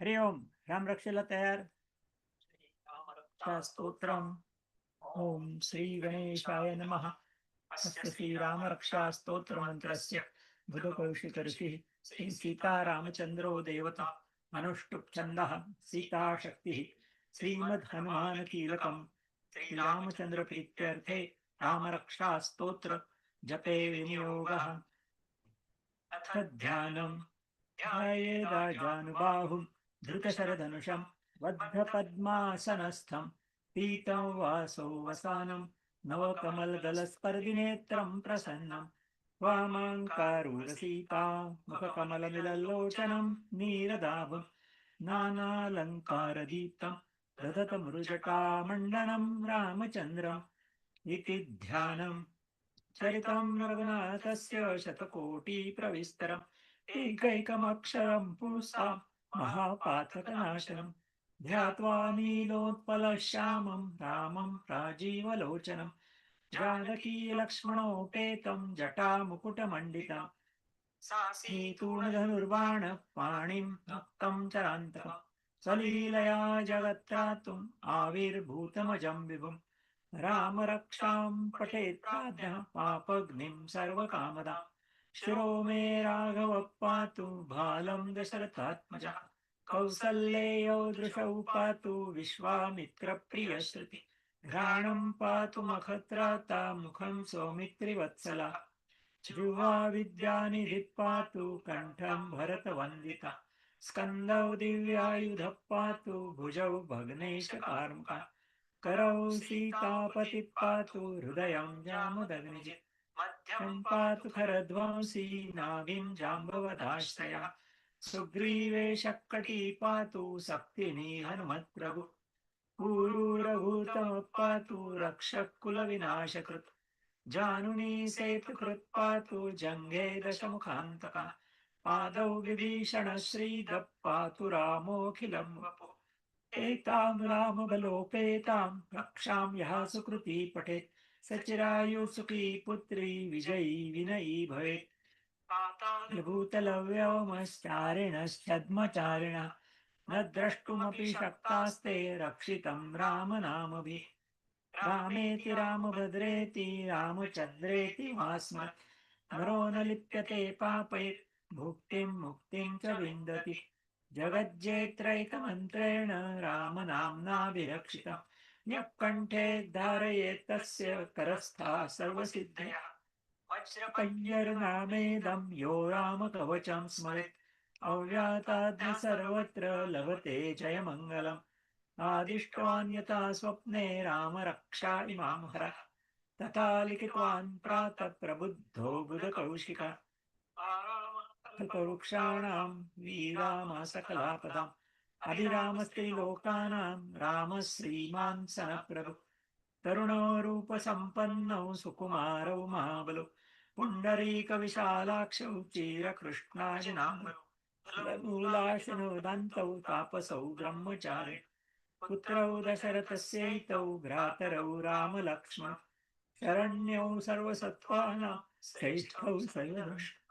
हरि ओम रामरक्षेला तयार। स्तोत्रम ओम श्री गणेशाय नमः। अस्य श्रीरामरक्षा स्तोत्रमन्त्रस्य बुधकौशिकऋषिः श्री सीतारामचन्द्रो देवता अनुष्टुप् छन्दः सीताशक्तिः। श्रीमद्हनुमानकीलकम् श्रीरामचन्द्रप्रीत्यर्थे रामरक्षा स्तोत्र जपे विनियोगः। अथ ध्यानम् ध्यायेदाजानुबाहुं धृतशरधनुषं बद्धपद्मासनस्थं पीतं वासो वसानं नवकमलदलस्पर्धिनेत्रं प्रसन्नं वामाङ्कारूरसीता मुखकमलमिलल्लोचनं नीरदाभं नानालङ्कारदीप्तं ददतमृजटामण्डनं रामचन्द्रम् इति ध्यानम् चरितं रघुनाथस्य शतकोटिप्रविस्तरम् एकैकमक्षरं पुंसां महापातकनाशनं ध्यात्वा नीलोत्पलश्यामं रामं राजीवलोचनम् जानकीलक्ष्मणोपेतम् जटामुकुटमण्डिता सीतूणधनुर्बाण पाणिं भक्तं चरान्तकम् सलीलया जगत्रातुम् आविर्भूतमजं विभुम् रामरक्षां पठेत् पापग्निम् पापग्निं शिरो मे राघव पातु भालं दशरथात्मजा कौसल्येयो दृशौ पातु विश्वामित्रप्रियश्रुति घ्राणं पातु मखत्राता मुखं सौमित्रिवत्सला जिह्वा विद्यानिधि पातु कण्ठं भरतवन्दिता स्कन्दौ दिव्यायुधः पातु भुजौ भग्नेशकार्मुका करौ सीतापतिः पातु हृदयं जामदग्निजित् मध्यं पातु खरध्वंसी नाभिं जाम्बवदाश्रया सुग्रीवे शक्कटी पातु सक्तिनी हनुमत्प्रभु। ऊरूरभूतमः पातु रक्षकुलविनाशकृत्। जानुनी सेतुकृत् पातु जङ्घे दशमुखान्तका। पादौ विभीषणश्रीदः पातु रामोऽखिलम् वपु। एतां रामबलोपेतां रक्षां यः सुकृती पठेत् सचिरायुसुखी पुत्री विजयी विनयी भवेत्। भूतलव्योमश्चारिणश्चद्मचारिण न द्रष्टुमपि शक्तास्ते रक्षितं रामनामभिः। रामेति रामभद्रेति रामचन्द्रेति वास्मत् नरो न लिप्यते पापैः भुक्तिं मुक्तिं च विन्दति। जगज्जेत्रैकमन्त्रेण रामनाम्नाभिरक्षितम्। यः कण्ठे तस्य करस्था सर्वसिद्धया। वज्रपञ्जरनामेदं यो रामकवचं स्मरेत्। अव्याताद्य सर्वत्र लभते जयमङ्गलम्। आदिष्टवान् यथा स्वप्ने रामरक्षा इमां हरः तथा लिखितवान् प्रातः प्रबुद्धो बुधकौशिकः वृक्षाणां सकलापदाम् अभिरामस्त्रिलोकानां रामः श्रीमान् सनप्रभु तरुणो रूपसम्पन्नौ सुकुमारौ महाबलौ। पुण्डरीकविशालाक्षौ चीरकृष्णाजिनामूलाशनोदन्तौ तापसौ ब्रह्मचारे पुत्रौ दशरथस्यैतौ भ्रातरौ रामलक्ष्मण। शरण्यौ सर्वसत्त्वानां श्रेष्ठौ सर्वदृष्ट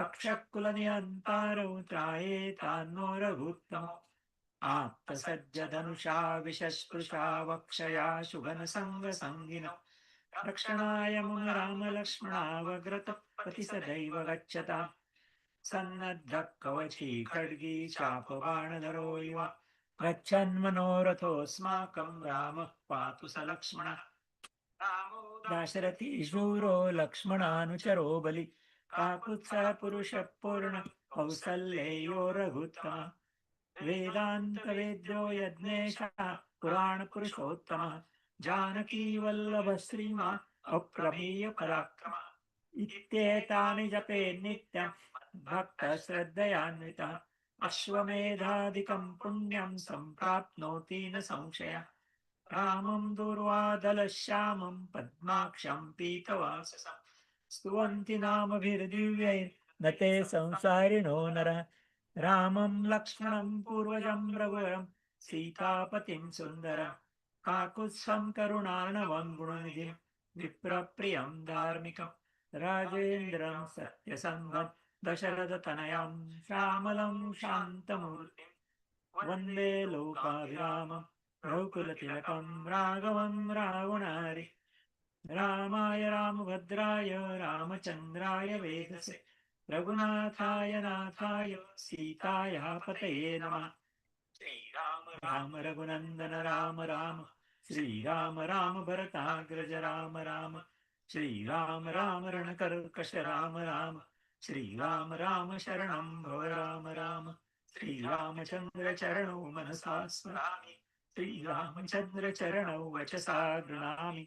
रक्षकुलनियन्तारौ त्रायेतान्नो रघुत्तमौ आप्तसज्जधनुषा विशस्पृशा वक्षया शुभनसङ्गसङ्गिन। रक्षणाय मम रामलक्ष्मणावग्रतप्रति सदैव गच्छता। सन्नद्धः कवची खड्गी चापबाणधरो इव। गच्छन्मनोरथोऽस्माकं रामः पातु स लक्ष्मणः। दाशरथी शूरो लक्ष्मणानुचरो बलि। काकुत्सः पुरुषः पूर्ण कौसल्येयो रघुत्तमः वेदान्तवेद्यो यज्ञेशः पुराणपुरुषोत्तमः। जानकी वल्लभ श्रीमा अप्रमेय पराक्रम। इत्येतानि जपे नित्यं भक्तश्रद्धयान्वितः। अश्वमेधादिकं पुण्यं सम्प्राप्नोति न संशयः। रामं दुर्वादलश्यामं पद्माक्षं पीतवाससम्। स्तुवन्ति न ते संसारिणो नर। रामं लक्ष्मणं पूर्वजं रघुवरं सीतापतिं सुन्दरं। काकुत्सं करुणानवं गुणनिधिं विप्रप्रियं धार्मिकं। राजेन्द्रं सत्यसङ्गं दशरथतनयं श्यामलं शान्तमूर्तिं। वन्दे लोकाभिरामं रघुकुलतिलकं राघवं रावणारि रामाय रामभद्राय रामचन्द्राय वेदसे रघुनाथाय नाथाय सीताय पतये नमः। श्रीराम राम रघुनन्दन राम राम श्रीराम राम भरताग्रज राम राम श्रीराम राम रणकर्कश राम राम श्रीराम राम शरणं भव राम राम श्रीरामचन्द्र चरणौ मनसा स्मरामि श्रीरामचन्द्र चरणौ वचसा गृणामि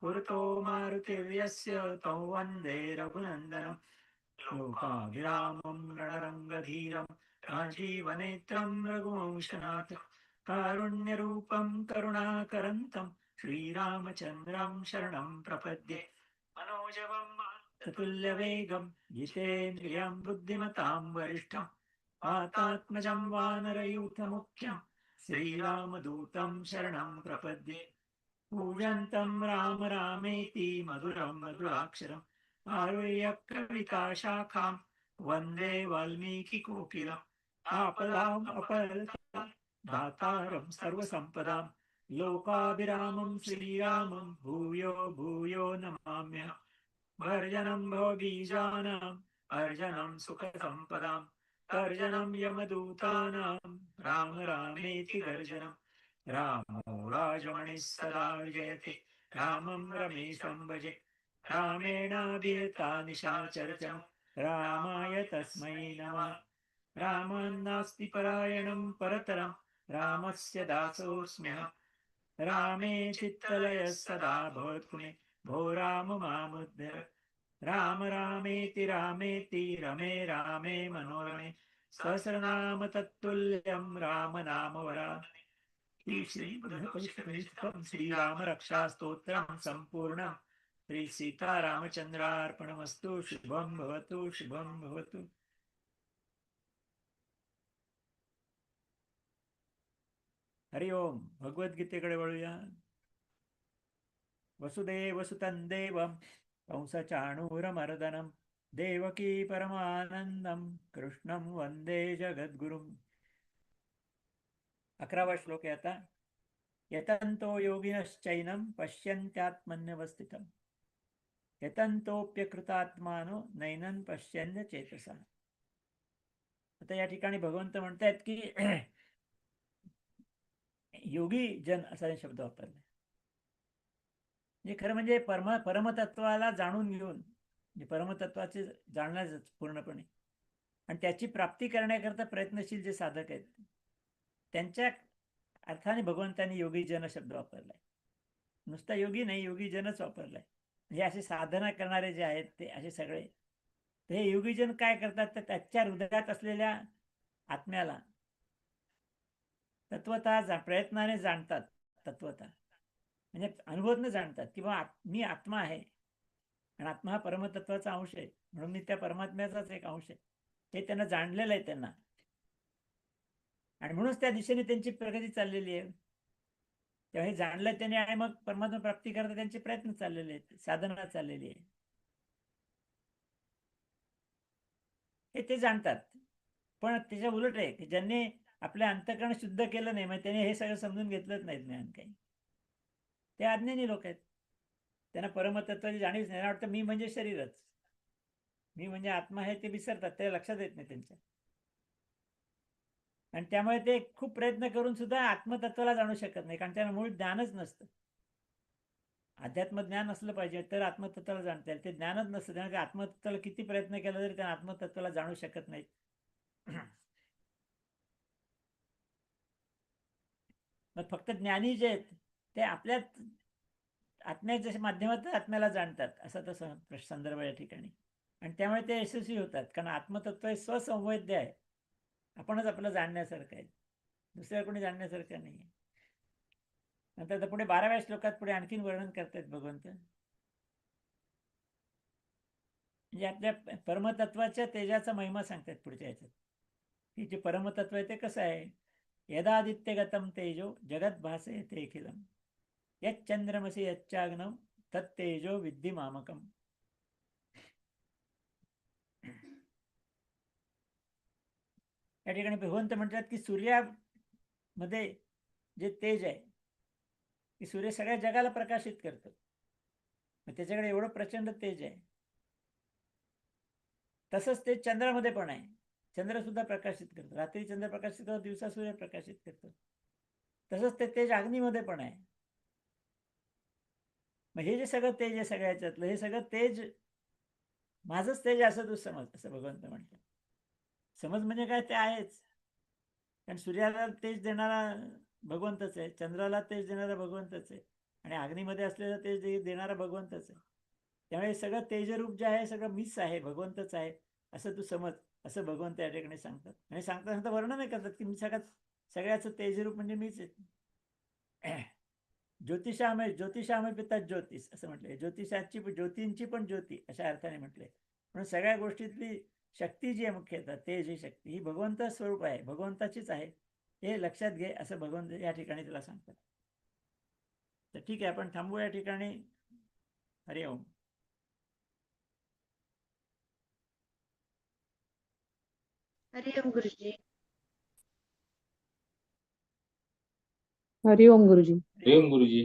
पुरतो मारुतिव्यस्य तौ वन्दे रघुनन्दनम् लोकाभिरामं रणरङ्गधीरं राजीवनेत्रं रघुवंशनाथ कारुण्यरूपं करुणाकरन्तं श्रीरामचन्द्रं शरणं प्रपद्ये। मनोजवम् तुल्यवेगं जितेन्द्रियं बुद्धिमतां वरिष्ठं पातात्मजं वानरयूथमुख्यं श्रीरामदूतं शरणं प्रपद्ये। पूजन्तं राम रामेति मधुरं मधुराक्षरम् आरुह्य वन्दे वाल्मीकिकोकिलम् आपदाम् अपहृता दातारं सर्वसम्पदां लोकाभिरामं श्रीरामं भूयो भूयो नमाम्यः भर्जनं भवबीजानाम् अर्जनं सुखसम्पदाम् अर्जनं यमदूतानां राम रामेति गर्जनं रामो राजमणिः सदा विजयते रामं रमेशं भजे रामेणाभियता निशाचरचं रामाय तस्मै नमः। रामान्नास्ति परायणं परतरं रामस्य दासोऽस्म्यहं रामे चित्तलयः सदा भवत्पुने भो राम मामुद्धर। राम रामेति रामेति रमे रामे मनोरमे। सहस्रनाम तत्तुल्यं राम नाम वरानने श्रीमद्भगवद्गीतं श्रीराम रक्षा स्तोत्रं सम्पूर्णम् शुभं भवतु शुभं भवतु। हरि ओम भगवद्गीतेकडे वळूया। वसुदेव सुतं देवं कंसचाणूरमर्दनं देवकी परमानन्दं कृष्णं वन्दे जगद्गुरुम्। अकरावा श्लोक आहे आता. यतंतो योगिनश्चैनम पश्यन्त्यात्मन्यवस्थितम् यतंतोप्यकृतात्मानो नैनन पश्यन्य चेतसा आता या ठिकाणी भगवंत म्हणतायत की योगी जन असा शब्द वापरला म्हणजे खरं म्हणजे परम परमतत्वाला जाणून घेऊन म्हणजे परमतत्वाचे जाणण्याच पूर्णपणे. आणि त्याची प्राप्ती करण्याकरता प्रयत्नशील जे साधक आहेत त्यांच्या अर्थाने भगवंतांनी योगी जन शब्द वापरलाय. नुसता योगी नाही योगी जनच वापरलाय. हे असे साधना करणारे जे आहेत ते असे सगळे. तर हे योगीजन काय करतात? तर त्याच्या हृदयात असलेल्या आत्म्याला तत्वता जा प्रयत्नाने जाणतात तत्वता. म्हणजे अनुभवतनं जाणतात किंवा मी आत्मा आहे. आणि आत्मा हा परमतत्वाचा अंश आहे. म्हणून मी त्या परमात्म्याचाच एक अंश आहे. हे त्यांना जाणलेलं आहे त्यांना. आणि म्हणूनच त्या दिशेने त्यांची प्रगती चाललेली आहे. तेव्हा हे जाणलं त्याने आणि मग परमात्मा प्राप्ती करता त्यांचे प्रयत्न चाललेले आहेत साधना चाललेली आहे. हे ते जाणतात. पण त्याच्या उलट आहे की ज्यांनी आपले अंतकरण शुद्ध केलं नाही मग त्याने हे सगळं समजून घेतलंच नाही ज्ञान काही. ते अज्ञानी लोक आहेत. त्यांना परमतत्वाची जाणीवच नाही. वाटतं मी म्हणजे शरीरच. मी म्हणजे आत्मा आहे ते विसरतात ते लक्षात येत नाही त्यांच्या. आणि त्यामुळे ते खूप प्रयत्न करून सुद्धा आत्मतत्वाला जाणू शकत नाही कारण त्यांना मूळ ज्ञानच नसतं. अध्यात्म ज्ञान असलं पाहिजे तर आत्मतत्वाला जाणता येईल. ते ज्ञानच नसतं त्यामुळे आत्मतत्वाला किती प्रयत्न केला तरी त्या आत्मतत्वाला जाणू शकत नाहीत मग फक्त ज्ञानी जे आहेत ते आपल्या आत्म्याच्या माध्यमातून आत्म्याला जाणतात असा तसा संदर्भ या ठिकाणी. आणि त्यामुळे ते यशस्वी होतात कारण आत्मतत्व हे स्वसंवेद्य आहे. आपणच आपलं जाणण्यासारखं आहे. दुसऱ्या कोणी जाणण्यासारखं नाही नंतर आता पुढे बाराव्या श्लोकात पुढे आणखीन वर्णन करतायत भगवंत. म्हणजे आपल्या परमतत्वाच्या तेजाचा महिमा सांगतात पुढच्या याच्यात की जे परमतत्व आहे ते कसं आहे? यदादित्यगतम तेजो जगत भासे ते अखिलम. यच्चंद्रमसी यच्चाग्नम तत्तेजो विद्धी या ठिकाणी भगवंत म्हणतात की सूर्यामध्ये जे तेज आहे की सूर्य सगळ्या जगाला प्रकाशित करतो. मग त्याच्याकडे एवढं प्रचंड तेज आहे. तसंच ते चंद्रामध्ये पण आहे. चंद्र सुद्धा प्रकाशित करतो. रात्री चंद्र प्रकाशित करतो दिवसा सूर्य प्रकाशित करतो. तसंच ते तेज अग्नीमध्ये पण आहे. मग हे जे सगळं तेज आहे सगळ्याच्यातलं हे सगळं तेज माझंच तेज असं तू समज असं भगवंत म्हणतात समज म्हणजे काय ते आहेच. कारण सूर्याला तेज देणारा भगवंतच आहे. चंद्राला तेज देणारा भगवंतच आहे. आणि अग्नीमध्ये असलेलं तेज देणारा भगवंतच आहे. त्यामुळे सगळं तेजरूप जे आहे सगळं मीच आहे भगवंतच आहे असं तू समज असं भगवंत या ठिकाणी सांगतात. म्हणजे आणि सांगता सांगता वर्णन नाही करतात की मी सगळ्यात सगळ्याचं तेजरूप म्हणजे मीच आहे. ज्योतिषामय ज्योतिषामय पिता ज्योतिष असं म्हटलंय. ज्योतिषाची ज्योतींची पण ज्योती अशा अर्थाने म्हटले म्हणून सगळ्या गोष्टीतली शक्ती जी आहे मुख्यतः तेज ही शक्ती ही भगवंत स्वरूप आहे भगवंताचीच आहे. हे लक्षात घे असं भगवंत या ठिकाणी तुला सांगतात. तर ठीक आहे आपण थांबू या ठिकाणी. हरि ओम. हरि ओम गुरुजी. हरि ओम गुरुजी. हरिओम गुरुजी.